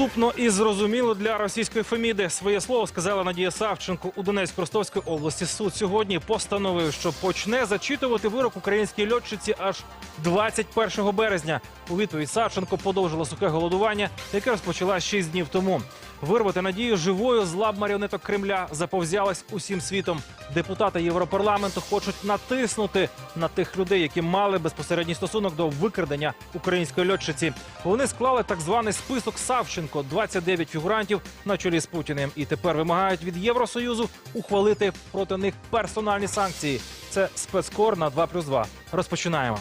Доступно і зрозуміло для російської Феміди. Своє слово сказала Надія Савченко у Донецьк-Ростовській області. Суд сьогодні постановив, що почне зачитувати вирок українській льотчиці аж 21 березня. У відповідь Савченко подовжила сухе голодування, яке розпочала 6 днів тому. Вирвати надію живою з лап маріонеток Кремля заповзялась усім світом. Депутати Європарламенту хочуть натиснути на тих людей, які мали безпосередній стосунок до викрадення української льотчиці. Вони склали так званий список Савченко 29 фігурантів на чолі з Путіним. І тепер вимагають від Євросоюзу ухвалити проти них персональні санкції. Це спецкор на 2 плюс 2. Розпочинаємо.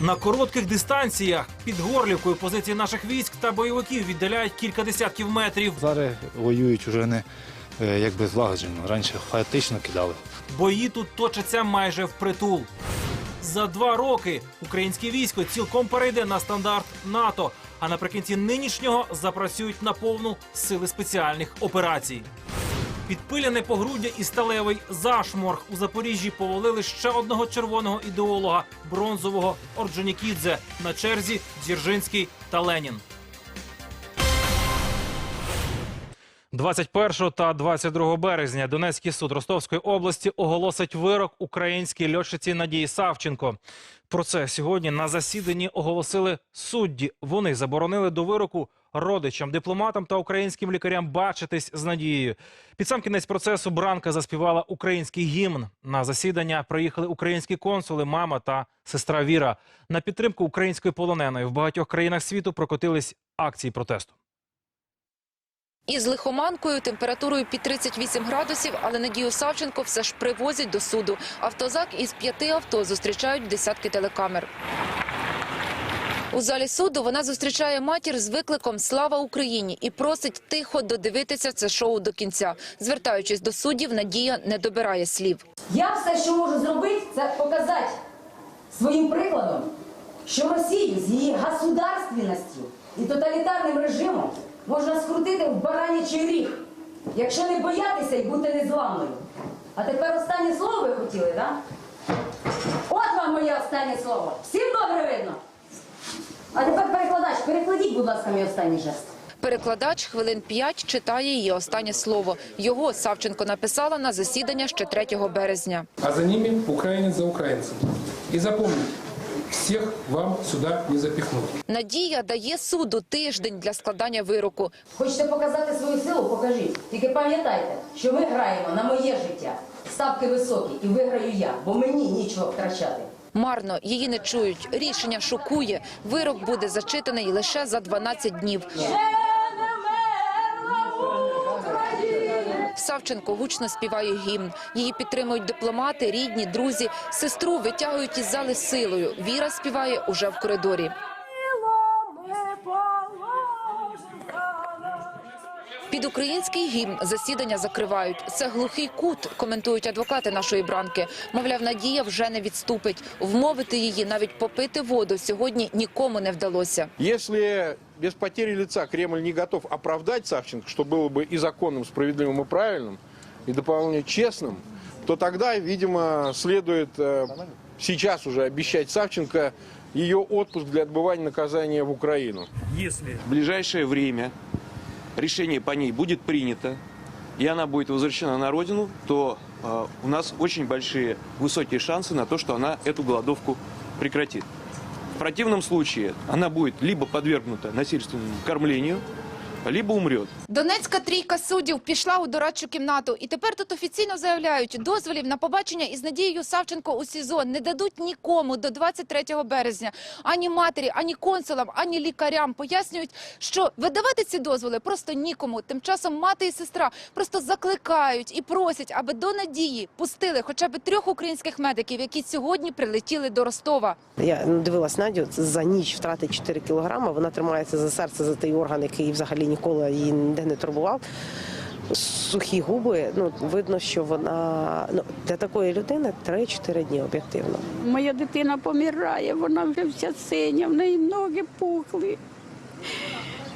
На коротких дистанціях під горлівкою позиції наших військ та бойовиків віддаляють кілька десятків метрів. Зараз воюють уже не е, якби злагоджено. Раніше хаотично кидали. Бої тут точаться майже впритул. За два роки українське військо цілком перейде на стандарт НАТО. А наприкінці нинішнього запрацюють на повну сили спеціальних операцій. Підпиляне погруддя і сталевий зашморг у Запоріжжі повалили ще одного червоного ідеолога бронзового Орджонікідзе на черзі Дзержинський та Ленін. 21 та 22 березня Донецький суд Ростовської області оголосить вирок українській льотчиці Надії Савченко. Про це сьогодні на засіданні оголосили судді. Вони заборонили до вироку родичам, дипломатам та українським лікарям бачитись з Надією. Під сам кінець процесу Бранка заспівала український гімн. На засідання приїхали українські консули, мама та сестра Віра. На підтримку української полоненої в багатьох країнах світу прокотились акції протесту. Із лихоманкою, температурою під 38 градусів, але Надію Савченко все ж привозять до суду. Автозак із п'яти авто зустрічають десятки телекамер. У залі суду вона зустрічає матір з викликом Слава Україні і просить тихо додивитися це шоу до кінця. Звертаючись до суддів, Надія не добирає слів. Я все, що можу зробити, це показати своїм прикладом, що Росію з її государственністю і тоталітарним режимом можна скрутити в баранячий ріг, якщо не боятися і бути незламною. А тепер останнє слово ви хотіли, так? От вам моє останнє слово. Всім добре видно. А тепер перекладач, перекладіть, будь ласка, мій останній жест. Перекладач хвилин п'ять читає її останнє слово. Його Савченко написала на засідання ще 3 березня. а за ними украинец за украинцем. И запомните, всех вам сюда не запихнут. Надія дає суду тиждень для складання вироку. Хочете показати свою силу? Покажіть. Тільки пам'ятайте, що ми граємо на моє життя. Ставки високі і виграю я, бо мені нічого втрачати. Марно її не чують. Рішення шокує. Вирок буде зачитаний лише за 12 днів. Савченко гучно співає гімн. Її підтримують дипломати, рідні, друзі. Сестру витягують із зали силою. Віра співає уже в коридорі. Під український гімн засідання закривають. Це глухий кут, коментують адвокати нашої бранки. Мовляв, Надія вже не відступить. Вмовити її навіть попити воду сьогодні нікому не вдалося. Если без потери лица Кремль не готов оправдать Савченко, что было бы и законным, справедливым и правильным, и дополнительно честным, то тогда, видимо, следует э, сейчас уже обещать Савченко ее отпуск для отбывания наказания в Украину. в ближайшее время решение по ней будет принято, и она будет возвращена на родину, то э, у нас очень большие, высокие шансы на то, что она эту голодовку прекратит. В противном случае она будет либо подвергнута насильственному кормлению, либо умрет. Донецька трійка суддів пішла у дорадчу кімнату, і тепер тут офіційно заявляють, дозволів на побачення із Надією Савченко у СІЗО не дадуть нікому до 23 березня. Ані матері, ані консулам, ані лікарям пояснюють, що видавати ці дозволи просто нікому. Тим часом мати і сестра просто закликають і просять, аби до Надії пустили хоча б трьох українських медиків, які сьогодні прилетіли до Ростова. Я ну, дивилась Надю за ніч втратить 4 кілограми. Вона тримається за серце, за той орган, який взагалі ніколи її ніде не турбував. Сухі губи, ну видно, що вона ну для такої людини 3-4 дні об'єктивно. Моя дитина помирає, вона вже вся синя, в неї ноги пухли.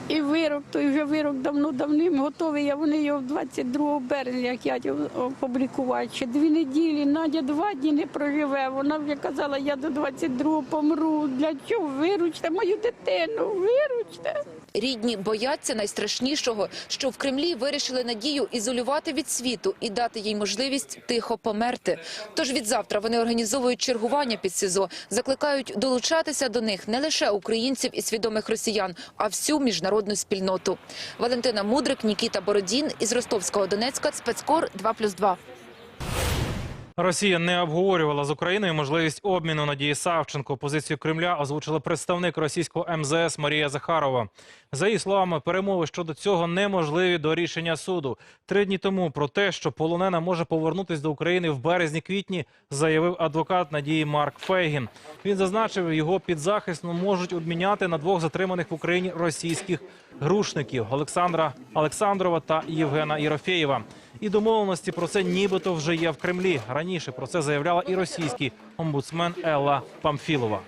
І вирок, той вже вирок давно давним готовий, а вони його 22 березня, як я його опублікувати. Ще дві неділі, Надя два дні не проживе. Вона вже казала, я до 22 помру. Для чого? Виручте мою дитину, виручте. Рідні бояться найстрашнішого, що в Кремлі вирішили Надію ізолювати від світу і дати їй можливість тихо померти. Тож від завтра вони організовують чергування під СІЗО, закликають долучатися до них не лише українців і свідомих росіян, а всю міжнародну спільноту. Валентина Мудрик, Нікіта Бородін із Ростовського Донецька, спецкор 2+,2. Росія не обговорювала з Україною можливість обміну Надії Савченко. Позицію Кремля озвучила представник російського МЗС Марія Захарова. За її словами, перемови щодо цього неможливі до рішення суду. Три дні тому про те, що полонена може повернутися до України в березні-квітні, заявив адвокат Надії Марк Фейгін. Він зазначив, його підзахисно можуть обміняти на двох затриманих в Україні російських грушників Олександра Олександрова та Євгена Єрофєєва. І домовленості про це нібито вже є в Кремлі. Раніше про це заявляла і російський омбудсмен Елла Памфілова.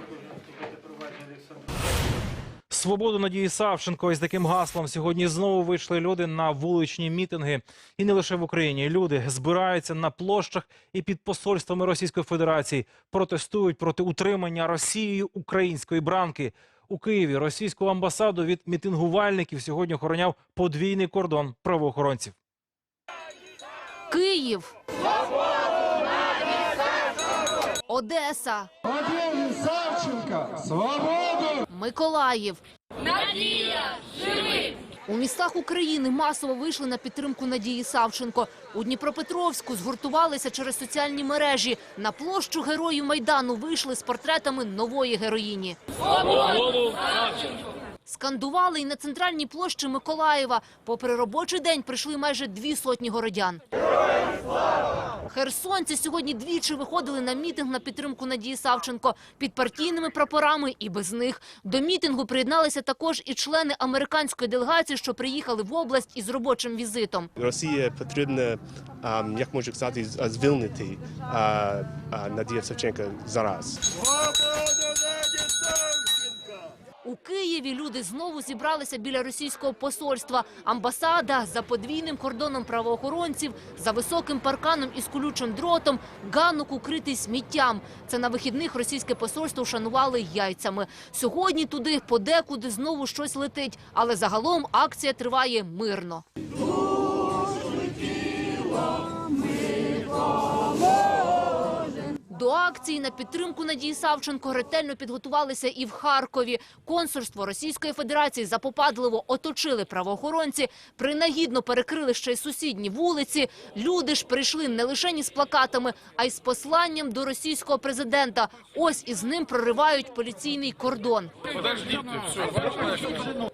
Свободу Надії Савченко із таким гаслом сьогодні знову вийшли люди на вуличні мітинги. І не лише в Україні. Люди збираються на площах і під посольствами Російської Федерації. Протестують проти утримання Росією української бранки. У Києві російську амбасаду від мітингувальників сьогодні охороняв подвійний кордон правоохоронців. Київ. Одеса. Савченка! Свободу! Миколаїв. Надія! Живи! У містах України масово вийшли на підтримку Надії Савченко. У Дніпропетровську згуртувалися через соціальні мережі. На площу героїв Майдану вийшли з портретами нової героїні. Скандували й на центральній площі Миколаєва. Попри робочий день прийшли майже дві сотні городян. Херсонці сьогодні двічі виходили на мітинг на підтримку Надії Савченко під партійними прапорами і без них. До мітингу приєдналися також і члени американської делегації, що приїхали в область із робочим візитом. Росія потрібно, а, як можу сказати, звільнити Надія Савченка зараз. У Києві люди знову зібралися біля російського посольства. Амбасада за подвійним кордоном правоохоронців, за високим парканом із колючим дротом, ганок укритий сміттям. Це на вихідних російське посольство вшанували яйцями. Сьогодні туди подекуди знову щось летить, але загалом акція триває мирно. До акції на підтримку Надії Савченко ретельно підготувалися і в Харкові. Консульство Російської Федерації запопадливо оточили правоохоронці, принагідно перекрили ще й сусідні вулиці. Люди ж прийшли не лише ні з плакатами, а й з посланням до російського президента. Ось із ним проривають поліційний кордон.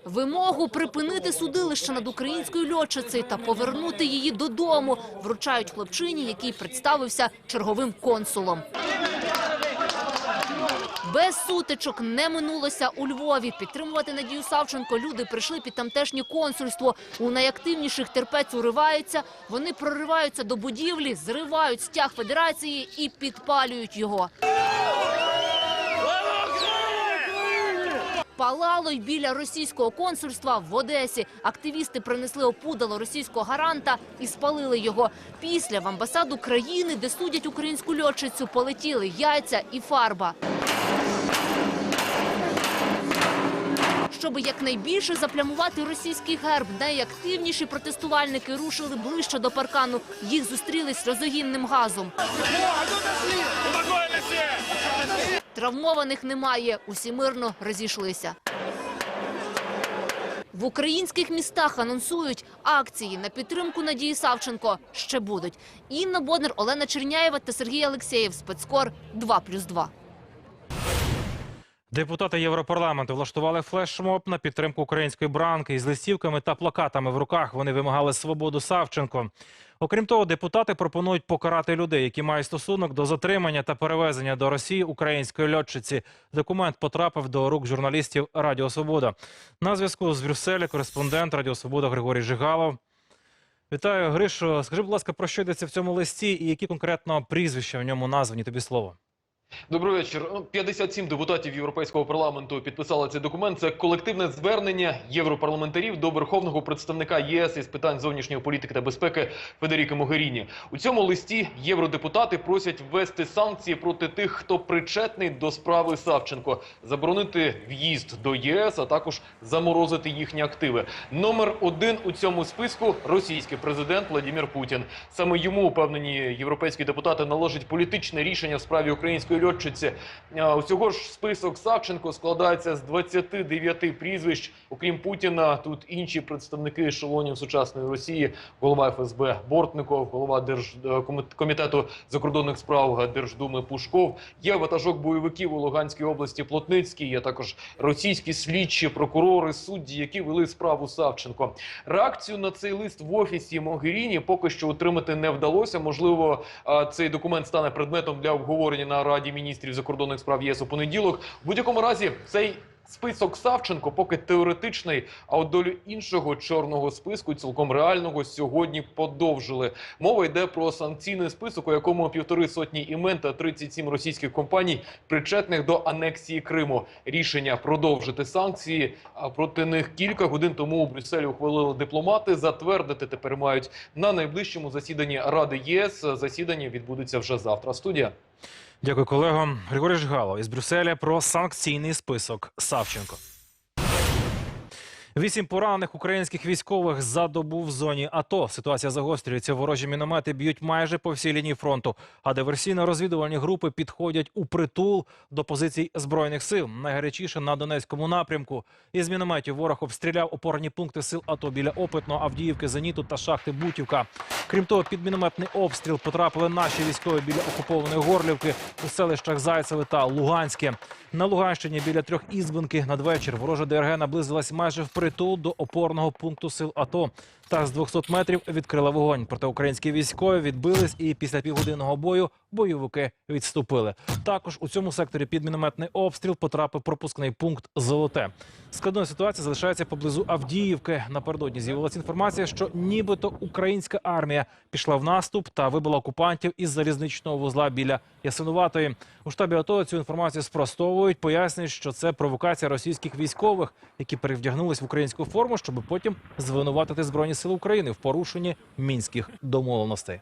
Вимогу припинити судилище над українською льотчицею та повернути її додому вручають хлопчині, який представився черговим консулом. Без сутичок не минулося у Львові. Підтримувати Надію Савченко люди прийшли під тамтешнє консульство. У найактивніших терпець уривається. Вони прориваються до будівлі, зривають стяг федерації і підпалюють його. Палало й біля російського консульства в Одесі. Активісти принесли опудало російського гаранта і спалили його. Після в амбасаду країни, де судять українську льотчицю, полетіли яйця і фарба. Щоб якнайбільше заплямувати російський герб, найактивніші протестувальники рушили ближче до паркану. Їх зустріли з розогінним газом. Травмованих немає, усі мирно розійшлися. В українських містах анонсують акції на підтримку Надії Савченко. Ще будуть. Інна Боднер, Олена Черняєва та Сергій Алексєєв. Спецкор 2+,2. Депутати Європарламенту влаштували флешмоб на підтримку української бранки із листівками та плакатами в руках. Вони вимагали свободу Савченко. Окрім того, депутати пропонують покарати людей, які мають стосунок до затримання та перевезення до Росії української льотчиці. Документ потрапив до рук журналістів Радіо Свобода. На зв'язку з Брюсселя кореспондент Радіо Свобода Григорій Жигалов. Вітаю, Гришо. Скажи, будь ласка, про що йдеться в цьому листі і які конкретно прізвища в ньому названі? Тобі слово. Добрий вечір. Ну, 57 депутатів Європейського парламенту підписали цей документ. Це колективне звернення європарламентарів до верховного представника ЄС із питань зовнішньої політики та безпеки Федеріки Могеріні. У цьому листі євродепутати просять ввести санкції проти тих, хто причетний до справи Савченко, заборонити в'їзд до ЄС, а також заморозити їхні активи. Номер один у цьому списку російський президент Владимир Путін. Саме йому упевнені європейські депутати належить політичне рішення в справі української льотчиці. Усього ж список Савченко складається з 29 прізвищ. Окрім Путіна, тут інші представники ешелонів сучасної Росії, голова ФСБ Бортников, голова Держкомітету закордонних справ Держдуми Пушков. Є ватажок бойовиків у Луганській області Плотницький. Є також російські слідчі, прокурори, судді, які вели справу Савченко. Реакцію на цей лист в офісі Могеріні поки що отримати не вдалося. Можливо, цей документ стане предметом для обговорення на Раді міністрів закордонних справ ЄС у понеділок. В будь-якому разі цей. Список Савченко поки теоретичний, а от долю іншого чорного списку, цілком реального, сьогодні подовжили. Мова йде про санкційний список, у якому півтори сотні імен та 37 російських компаній причетних до анексії Криму. Рішення продовжити санкції а проти них кілька годин тому у Брюсселі ухвалили дипломати. Затвердити тепер мають на найближчому засіданні Ради ЄС. Засідання відбудеться вже завтра. Студія. Дякую, колего. Григорій Жгало із Брюсселя про санкційний список Савченко. Вісім поранених українських військових за добу в зоні АТО. Ситуація загострюється. Ворожі міномети б'ють майже по всій лінії фронту. А диверсійно-розвідувальні групи підходять у притул до позицій збройних сил. Найгарячіше на Донецькому напрямку. Із мінометів ворог обстріляв опорні пункти сил АТО біля Опитного, Авдіївки, Зеніту та шахти Бутівка. Крім того, під мінометний обстріл потрапили наші військові біля окупованої Горлівки у селищах Зайцеве та Луганське. На Луганщині біля трьох ізбинки надвечір ворожа ДРГ наблизилась майже впритул до опорного пункту сил АТО. Та з 200 метрів відкрила вогонь. Проте українські військові відбились і після півгодинного бою бойовики відступили. Також у цьому секторі під мінометний обстріл потрапив пропускний пункт Золоте. Складною ситуація залишається поблизу Авдіївки. Напередодні з'явилася інформація, що нібито українська армія пішла в наступ та вибила окупантів із залізничного вузла біля Ясинуватої. У штабі АТО цю інформацію спростовують, пояснюють, що це провокація російських військових, які перевдягнулись в українську форму, щоб потім звинуватити збройні сили України в порушенні мінських домовленостей.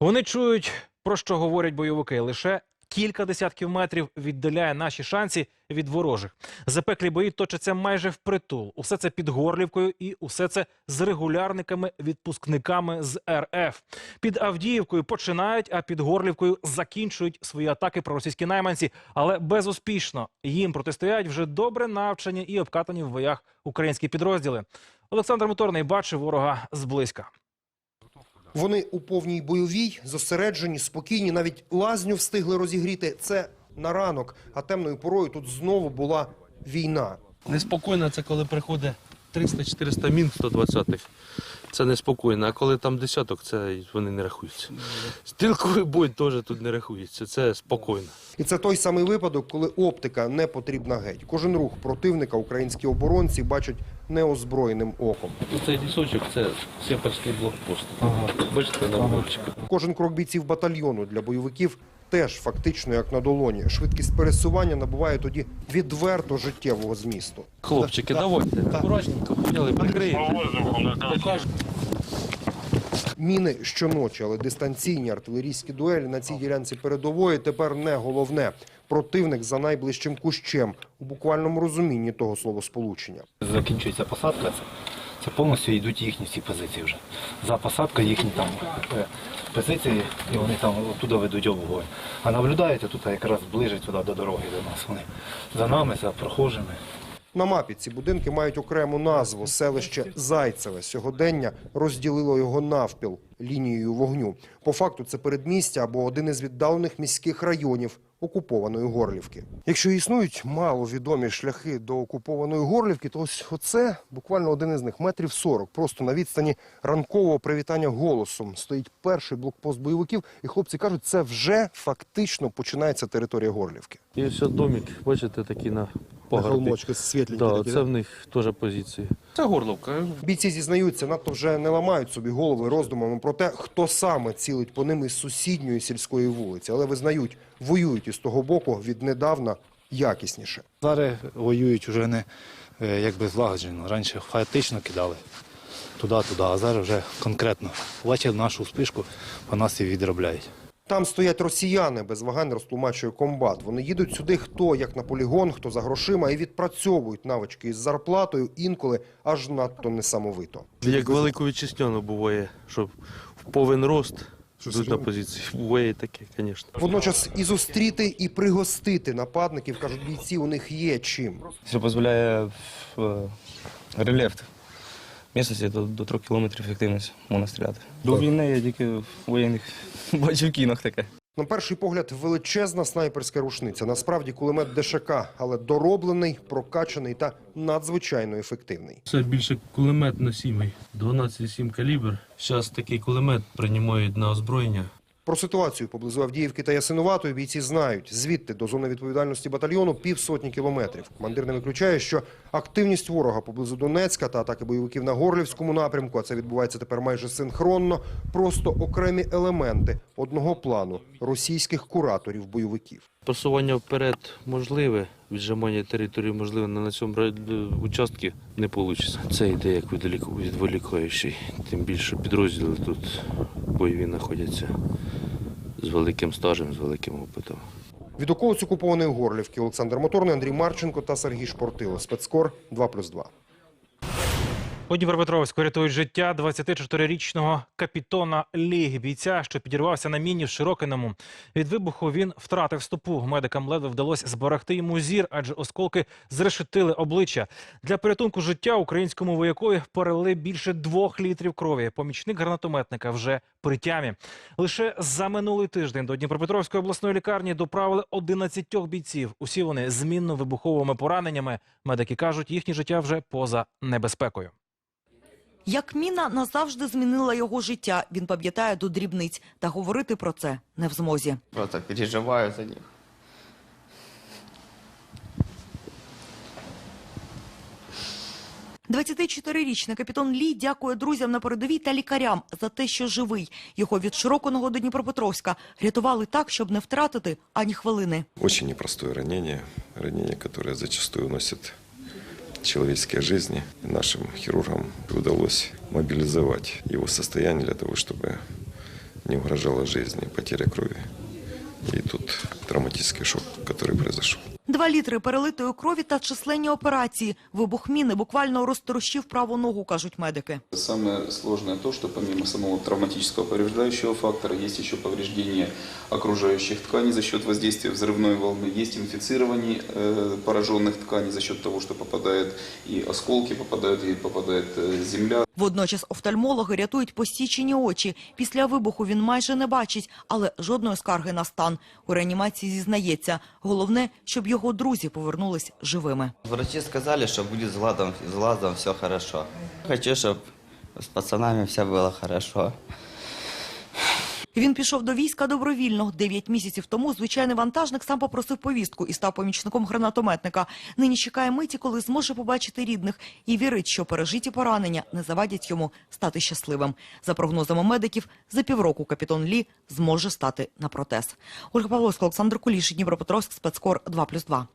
Вони чують, про що говорять бойовики. Лише кілька десятків метрів віддаляє наші шанси від ворожих. Запеклі бої точаться майже впритул. Усе це під Горлівкою і усе це з регулярниками-відпускниками з РФ. Під Авдіївкою починають, а під Горлівкою закінчують свої атаки проросійські найманці, але безуспішно. Їм протистоять вже добре навчені і обкатані в боях українські підрозділи. Олександр Моторний бачив ворога зблизька. Вони у повній бойовій, зосереджені, спокійні, навіть лазню встигли розігріти. Це на ранок, а темною порою тут знову була війна. Неспокійно це коли приходить 300-400 мін 120-х. Це неспокійно. А коли там десяток, це вони не рахуються. Стрілковий бой теж тут не рахується. Це спокійно. І це той самий випадок, коли оптика не потрібна геть. Кожен рух противника українські оборонці бачать неозброєним оком. Цей лісочок це сепарський блокпост. Ага. Бачите, на вуличку. Кожен крок бійців батальйону для бойовиків теж фактично як на долоні. Швидкість пересування набуває тоді відверто життєвого змісту. Хлопчики, давайте. Акуратненько, поняли, прикриєте. Міни щоночі, але дистанційні артилерійські дуелі на цій ділянці передової тепер не головне. Противник за найближчим кущем у буквальному розумінні того словосполучення. Закінчується посадка, це, повністю йдуть їхні всі позиції вже. За посадкою їхні там е, позиції, і вони там туди ведуть вогонь. А наблюдаєте тут якраз ближче туди до дороги до нас. Вони за нами, за прохожими. На мапі ці будинки мають окрему назву селище Зайцеве. Сьогодення розділило його навпіл лінією вогню. По факту це передмістя або один із віддалених міських районів окупованої Горлівки. Якщо існують маловідомі шляхи до окупованої Горлівки, то ось оце буквально один із них метрів 40. Просто на відстані ранкового привітання голосом стоїть перший блокпост бойовиків, і хлопці кажуть, це вже фактично починається територія Горлівки. І ось домик, бачите, такий на пагорбі. холмочку, світленькі да, такі, це да? в них теж позиції. Це горловка. Бійці зізнаються, надто вже не ламають собі голови роздумами про те, хто саме цілить по ним із сусідньої сільської вулиці, але визнають, воюють із того боку віднедавна якісніше. Зараз воюють уже не е, якби злагоджено. Раніше хаотично кидали туди-туди, а зараз вже конкретно. Бачив нашу спишку, по нас і відробляють. Там стоять росіяни, без вагань розтлумачує комбат. Вони їдуть сюди хто як на полігон, хто за грошима і відпрацьовують навички із зарплатою, інколи аж надто несамовито. Як велику вітчизняну буває, що в повен рост тут на позиції. Буває таке, звісно. Водночас і зустріти, і пригостити нападників, кажуть бійці, у них є чим. Що дозволяє е, рельєф. Місяці до, до 3 кілометрів ефективність можна стріляти. До війни я тільки в воєнних бачив в кінах таке. На перший погляд, величезна снайперська рушниця. Насправді кулемет ДШК, але дороблений, прокачаний та надзвичайно ефективний. Це більше кулемет на сімей. 12,7 калібр. Зараз такий кулемет приймають на озброєння. Про ситуацію поблизу Авдіївки та Ясинуватої бійці знають. Звідти до зони відповідальності батальйону півсотні кілометрів. Командир не виключає, що активність ворога поблизу Донецька та атаки бойовиків на Горлівському напрямку, а це відбувається тепер майже синхронно, просто окремі елементи одного плану російських кураторів-бойовиків. Просування вперед можливе, віджимання території можливе, але на цьому ра- участку не вийде. Це йде як відволікаючий. Тим більше підрозділи тут бойові знаходяться з великим стажем, з великим опитом. Від околиць окупованої Горлівки Олександр Моторний, Андрій Марченко та Сергій Шпортило. Спецкор 2+,2. У Дніпропетровську рятують життя 24-річного капітона Лі, бійця, що підірвався на міні в Широкиному. Від вибуху він втратив стопу. Медикам ледве вдалося зберегти йому зір, адже осколки зрешетили обличчя. Для порятунку життя українському воякові перелили більше двох літрів крові. Помічник гранатометника вже при тямі. Лише за минулий тиждень до Дніпропетровської обласної лікарні доправили 11 бійців. Усі вони змінно-вибуховими пораненнями. Медики кажуть, їхнє життя вже поза небезпекою. Як міна назавжди змінила його життя, він пам'ятає до дрібниць, та говорити про це не в змозі. Просто переживаю за них. – 24-річний капітан Лі дякує друзям на передовій та лікарям за те, що живий. Його від Широконого до Дніпропетровська рятували так, щоб не втратити ані хвилини. Очень непростое ранение, ранение, которое зачастую уносит человеческие жизни. И нашим хирургам удалось мобилизовать его состояние для того, чтобы не угрожала жизни потеря крови. И тут травматический шок, который произошел. Два літри перелитої крові та численні операції. Вибух міни буквально розтрощив праву ногу, кажуть медики. Самое сложное то, что помимо самого травматического повреждающего фактора, есть еще повреждение окружающих тканей за счет воздействия взрывной волны, есть инфицирование э, пораженных тканей за счет того, что попадают и осколки, попадают и попадает э, земля. Водночас офтальмологи рятують посічені очі. Після вибуху він майже не бачить, але жодної скарги на стан. У реанімації зізнається. Головне, щоб його друзі повернулись живими. Врачі сказали, що буде з ладом, з ладом все хорошо. Хочу, щоб з пацанами все було хорошо. Він пішов до війська добровільно. Дев'ять місяців тому звичайний вантажник сам попросив повістку і став помічником гранатометника. Нині чекає миті, коли зможе побачити рідних і вірить, що пережиті поранення не завадять йому стати щасливим. За прогнозами медиків, за півроку капітан Лі зможе стати на протез. Ольга Павловська, Олександр Куліш, Дніпропетровськ, спецкор 2+,2.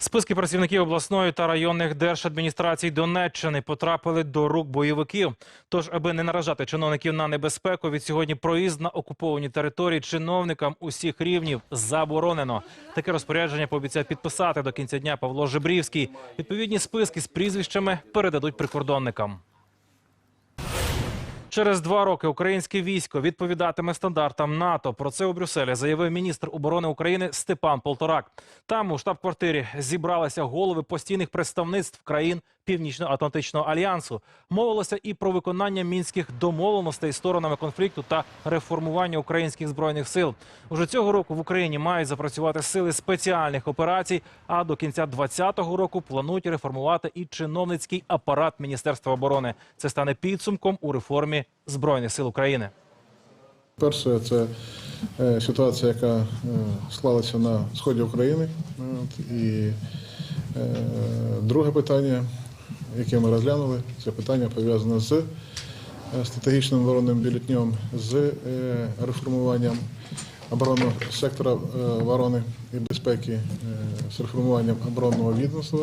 Списки працівників обласної та районних держадміністрацій Донеччини потрапили до рук бойовиків. Тож, аби не наражати чиновників на небезпеку, від сьогодні проїзд на окуповані території чиновникам усіх рівнів заборонено. Таке розпорядження пообіцяв підписати до кінця дня Павло Жебрівський. Відповідні списки з прізвищами передадуть прикордонникам. Через два роки українське військо відповідатиме стандартам НАТО. Про це у Брюсселі заявив міністр оборони України Степан Полторак. Там у штаб-квартирі зібралися голови постійних представництв країн Північно-Атлантичного альянсу. Мовилося і про виконання мінських домовленостей сторонами конфлікту та реформування українських збройних сил. Уже цього року в Україні мають запрацювати сили спеціальних операцій. А до кінця 2020 року планують реформувати і чиновницький апарат Міністерства оборони. Це стане підсумком у реформі збройних сил України. Перше, це е, ситуація, яка е, склалася на сході України. І е, друге питання, яке ми розглянули, це питання пов'язане з е, стратегічним оборонним бюлетнем, з е, реформуванням оборонного сектора е, оборони і безпеки, е, з реформуванням оборонного відомства.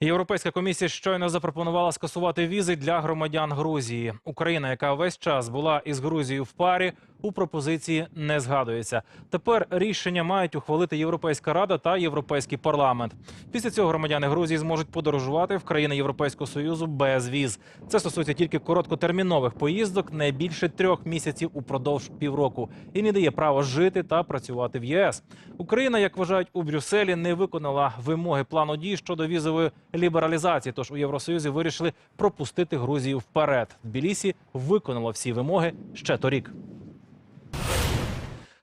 Європейська комісія щойно запропонувала скасувати візи для громадян Грузії. Україна, яка весь час була із Грузією в парі, у пропозиції не згадується. Тепер рішення мають ухвалити Європейська рада та Європейський парламент. Після цього громадяни Грузії зможуть подорожувати в країни Європейського союзу без віз. Це стосується тільки короткотермінових поїздок, не більше трьох місяців упродовж півроку, і не дає права жити та працювати в ЄС. Україна, як вважають у Брюсселі, не виконала вимоги плану дій щодо візової лібералізації. Тож у Євросоюзі вирішили пропустити Грузію вперед. Тбілісі виконало всі вимоги ще торік.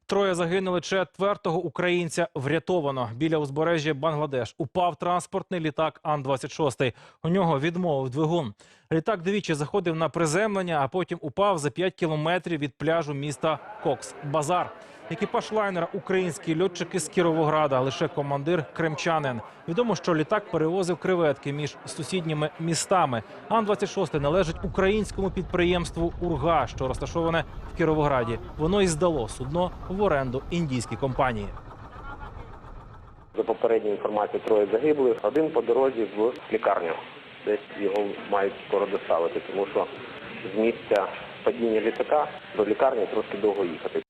Троє загинули, четвертого українця врятовано. Біля узбережжя Бангладеш упав транспортний літак Ан-26. У нього відмовив двигун. Літак двічі заходив на приземлення, а потім упав за 5 кілометрів від пляжу міста Кокс-Базар. Екіпаж лайнера українські льотчики з Кіровограда, лише командир кримчанин. Відомо, що літак перевозив креветки між сусідніми містами. Ан-26 належить українському підприємству Урга, що розташоване в Кіровограді. Воно і здало судно в оренду індійській компанії. За попередньою інформацією, троє загиблих. Один по дорозі в лікарню. Десь його мають скоро доставити, тому що з місця падіння літака до лікарні трошки довго їхати.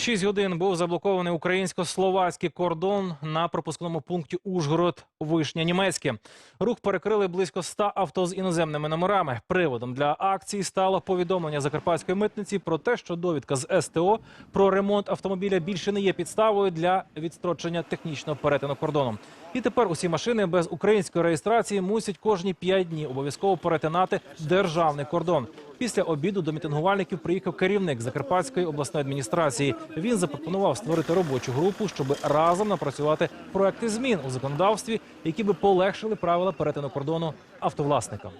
Шість годин був заблокований українсько-словацький кордон на пропускному пункті Ужгород Вишня Німецьке. Рух перекрили близько 100 авто з іноземними номерами. Приводом для акції стало повідомлення закарпатської митниці про те, що довідка з СТО про ремонт автомобіля більше не є підставою для відстрочення технічного перетину кордону. І тепер усі машини без української реєстрації мусять кожні 5 днів обов'язково перетинати державний кордон. Після обіду до мітингувальників приїхав керівник Закарпатської обласної адміністрації. Він запропонував створити робочу групу, щоб разом напрацювати проекти змін у законодавстві, які би полегшили правила перетину кордону автовласникам.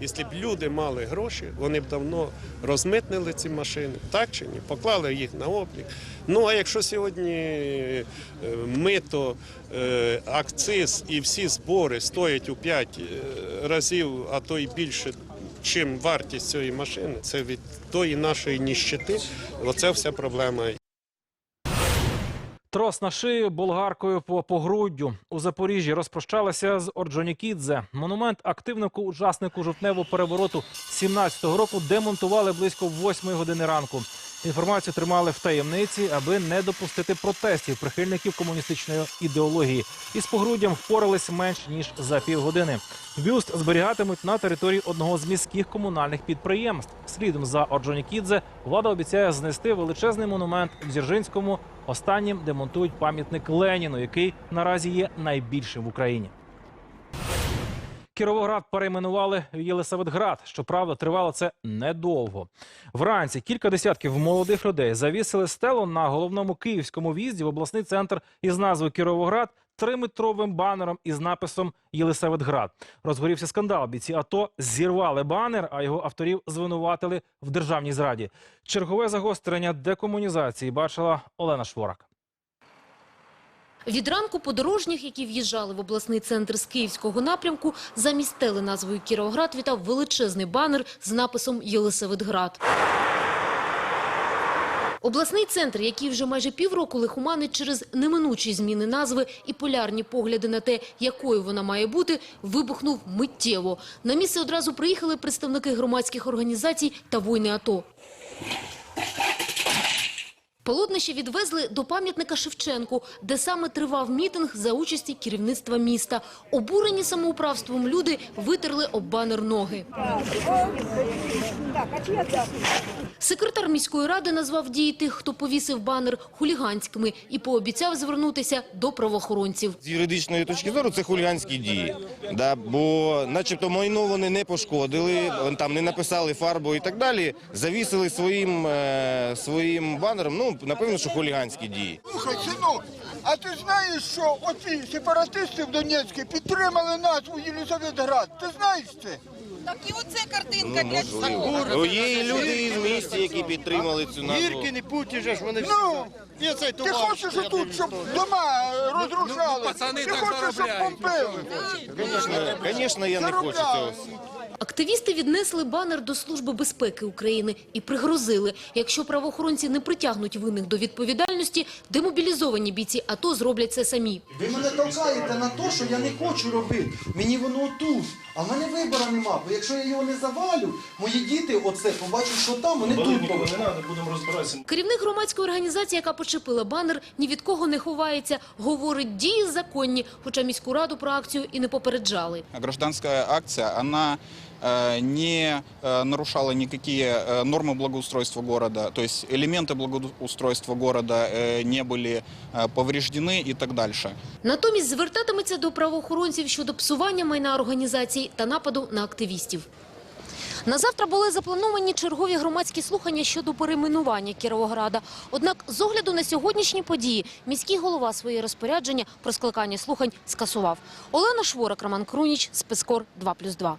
Якщо б люди мали гроші, вони б давно розмитнили ці машини, так чи ні? Поклали їх на облік. Ну а якщо сьогодні е, мито, е, акциз і всі збори стоять у 5 разів, а то й більше, чим вартість цієї машини, це від тої нашої ніщити. Оце вся проблема. Трос на шию болгаркою по погруддю. У Запоріжжі розпрощалася з Орджонікідзе. Монумент активнику учаснику жовтневого перевороту 17-го року демонтували близько 8 години ранку. Інформацію тримали в таємниці, аби не допустити протестів прихильників комуністичної ідеології. Із погруддям впорались менш ніж за півгодини. Бюст зберігатимуть на території одного з міських комунальних підприємств. Слідом за Орджонікідзе влада обіцяє знести величезний монумент в Дзержинському. Останнім демонтують пам'ятник Леніну, який наразі є найбільшим в Україні. Кіровоград перейменували в Єлисаветград. Щоправда, тривало це недовго. Вранці кілька десятків молодих людей завісили стелу на головному київському в'їзді в обласний центр із назвою Кіровоград триметровим банером із написом Єлисаветград. Розгорівся скандал. Бійці АТО зірвали банер, а його авторів звинуватили в державній зраді. Чергове загострення декомунізації бачила Олена Шворак. Від ранку подорожніх, які в'їжджали в обласний центр з київського напрямку, замість стели назвою Кіровоград вітав величезний банер з написом Єлисаветград. Обласний центр, який вже майже півроку лихоманить через неминучі зміни назви і полярні погляди на те, якою вона має бути, вибухнув миттєво. На місце одразу приїхали представники громадських організацій та воїни АТО. Полотнище відвезли до пам'ятника Шевченку, де саме тривав мітинг за участі керівництва міста. Обурені самоуправством люди витерли об банер ноги. Секретар міської ради назвав дії тих, хто повісив банер, хуліганськими і пообіцяв звернутися до правоохоронців. З юридичної точки зору це хуліганські дії. Бо начебто майно вони не пошкодили, там не написали фарбу і так далі. Завісили своїм, е, своїм банером. Ну, напевно, що хуліганські дії. Слухай, синок, а ти знаєш, що оці сепаратисти в Донецьку підтримали назву Єлисаветград? Ти знаєш це? Так і оце Ну, картинка для можливо. Ну, є і люди із місті, які підтримали цю назву. Гірки не путі же ж вони всі. Ну, ти хочеш тут, щоб дома е, розрушали? пацани ти хочеш, щоб помпили? Звісно, я не хочу цього. Активісти віднесли банер до Служби безпеки України і пригрозили, якщо правоохоронці не притягнуть винних до відповідальності, демобілізовані бійці АТО зроблять це самі. Ви мене толкаєте на те, що я не хочу робити. Мені воно отут. А в мене вибору нема. Бо якщо я його не завалю, мої діти оце побачать, що там, вони тут побачать. будемо розбиратися. Керівник громадської організації, яка почепила банер, ні від кого не ховається, говорить дії законні, хоча міську раду про акцію і не попереджали. Гражданская акция, она э, не э, нарушала никакие э, нормы благоустройства города, то есть элементы благоустройства города э, не были э, повреждены и так дальше. Натомість звертатиметься до правоохоронців щодо псування майна організації та нападу на активістів. На завтра були заплановані чергові громадські слухання щодо перейменування Кіровограда. Однак, з огляду на сьогоднішні події, міський голова свої розпорядження про скликання слухань скасував. Олена Шворак, Роман Круніч, Спецкор 2+,2.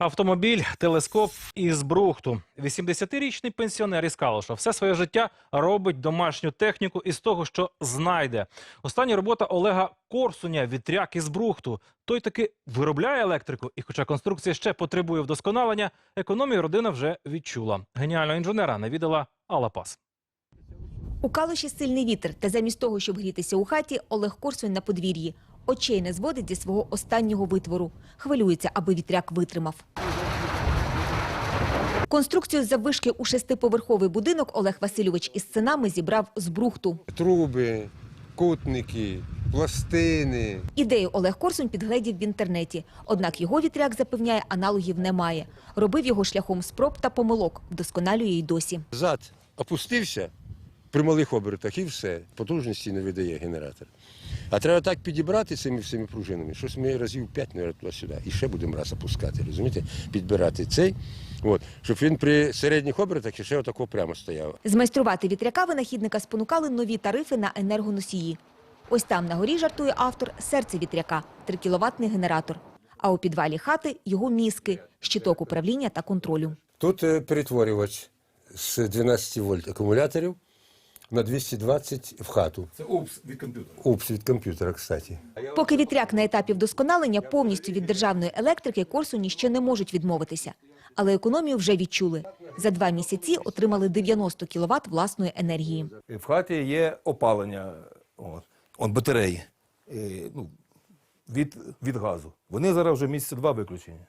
Автомобіль, телескоп із Брухту. 80-річний пенсіонер із Калуша все своє життя робить домашню техніку із того, що знайде. Остання робота Олега Корсуня вітряк із Брухту. Той таки виробляє електрику, і хоча конструкція ще потребує вдосконалення, економію родина вже відчула. Геніального інженера навідала Алла Пас. У калуші сильний вітер, та замість того, щоб грітися у хаті, Олег Корсунь на подвір'ї. Очей не зводить зі свого останнього витвору. Хвилюється, аби вітряк витримав. Конструкцію заввишки у шестиповерховий будинок Олег Васильович із синами зібрав з брухту. Труби, кутники, пластини. Ідею Олег Корсунь підгледів в інтернеті. Однак його вітряк запевняє, аналогів немає. Робив його шляхом спроб та помилок, вдосконалює й досі. Зад опустився при малих обертах і все. Потужності не видає генератор. А треба так підібрати цими всіми пружинами. Щось ми разів п'ять, мабуть, туди-сюди. І ще будемо раз опускати, розумієте? Підбирати цей, от, щоб він при середніх обертах ще отако прямо стояв. Змайструвати вітряка винахідника спонукали нові тарифи на енергоносії. Ось там на горі жартує автор серце вітряка 3 кіловатний генератор. А у підвалі хати його мізки, щиток управління та контролю. Тут е, перетворювач з 12 вольт акумуляторів на 220 в хату. Це УПС від комп'ютера. УПС від комп'ютера, кстати. Поки вітряк на етапі вдосконалення повністю від державної електрики Корсуні ще не можуть відмовитися. Але економію вже відчули. За два місяці отримали 90 кіловат власної енергії. В хаті є опалення, от, от батареї е, ну, від, від газу. Вони зараз вже місяці два виключені.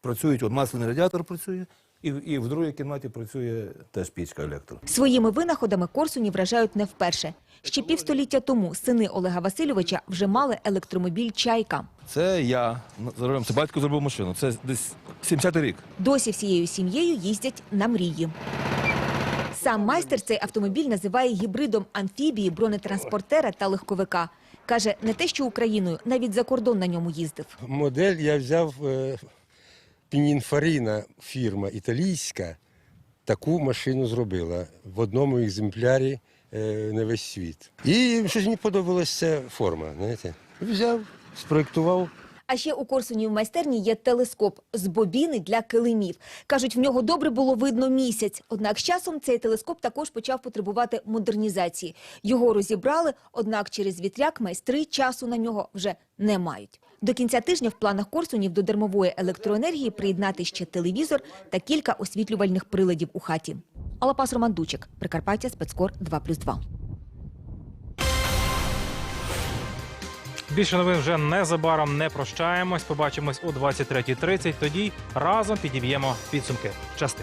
Працюють, от масляний радіатор працює, і, і в другій кімнаті працює теж пічка електро. Своїми винаходами Корсуні вражають не вперше. Ще півстоліття тому сини Олега Васильовича вже мали електромобіль «Чайка». Це я за це батько зробив машину. Це десь 70-й рік. Досі всією сім'єю їздять на мрії. Сам майстер цей автомобіль називає гібридом амфібії, бронетранспортера та легковика. Каже, не те, що Україною, навіть за кордон на ньому їздив. Модель я взяв е, Пінінфаріна, фірма італійська, таку машину зробила в одному екземплярі е, на весь світ. І щось мені подобалася форма. Знаєте? Взяв, спроєктував. А ще у Корсуні в майстерні є телескоп з бобіни для килимів. Кажуть, в нього добре було видно місяць. Однак з часом цей телескоп також почав потребувати модернізації. Його розібрали, однак через вітряк майстри часу на нього вже не мають. До кінця тижня в планах Корсунів до дармової електроенергії приєднати ще телевізор та кілька освітлювальних приладів у хаті. Алапас Роман Дучик, Прикарпаття, Спецкор 2+,2. Більше новин вже незабаром не прощаємось. Побачимось о 23.30. Тоді разом підіб'ємо підсумки. Части.